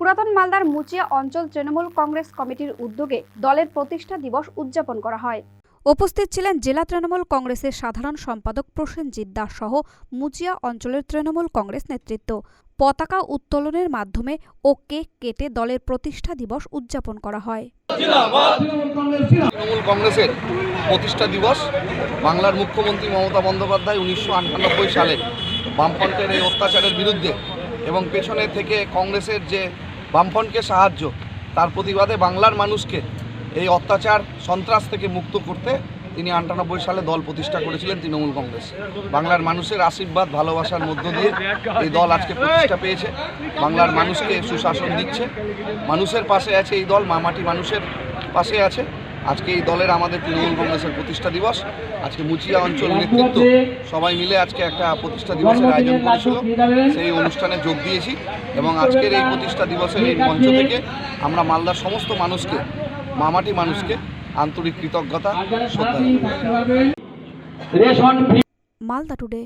পুরাতন মালদার মুচিয়া অঞ্চল তৃণমূল কংগ্রেস কমিটির উদ্যোগে দলের প্রতিষ্ঠা দিবস উদযাপন করা হয়। উপস্থিত ছিলেন জেলা তৃণমূল কংগ্রেসের সাধারণ সম্পাদক প্রসেনজিৎ দাস সহ মুচিয়া অঞ্চলের তৃণমূল কংগ্রেস নেতৃত্ব। পতাকা উত্তোলনের মাধ্যমে ও কেক কেটে দলের প্রতিষ্ঠা দিবস উদযাপন করা হয়। তৃণমূল কংগ্রেসের প্রতিষ্ঠা দিবস বাংলার মুখ্যমন্ত্রী মমতা বন্দ্যোপাধ্যায় উনিশশো আটানব্বই সালে বামফ্রন্টের এই অত্যাচারের বিরুদ্ধে এবং পেছনে থেকে কংগ্রেসের যে বামফ্রন্টকে সাহায্য, তার প্রতিবাদে বাংলার মানুষকে এই অত্যাচার, সন্ত্রাস থেকে মুক্ত করতে তিনি আটানব্বই সালে দল প্রতিষ্ঠা করেছিলেন তৃণমূল কংগ্রেস। বাংলার মানুষের আশীর্বাদ, ভালোবাসার মধ্য দিয়ে এই দল আজকে প্রতিষ্ঠা পেয়েছে। বাংলার মানুষকে সুশাসন দিচ্ছে। মানুষের পাশে আছে এই দল, মামাটি মানুষের পাশে আছে। আজকে এই দলের আমাদের তৃণমূল কংগ্রেসের প্রতিষ্ঠা দিবস। আজকে মুচিয়া অঞ্চল নেতৃত্ব সবাই মিলে আজকে একটা প্রতিষ্ঠা দিবসের আয়োজন করেছিল। সেই অনুষ্ঠানে যোগ দিয়েছি এবং আজকের এই প্রতিষ্ঠা দিবসের এই মঞ্চ থেকে আমরা মালদার সমস্ত মানুষকে মামাটি মানুষকে আন্তরিক কৃতজ্ঞতা শ্রদ্ধা মালদা টুডে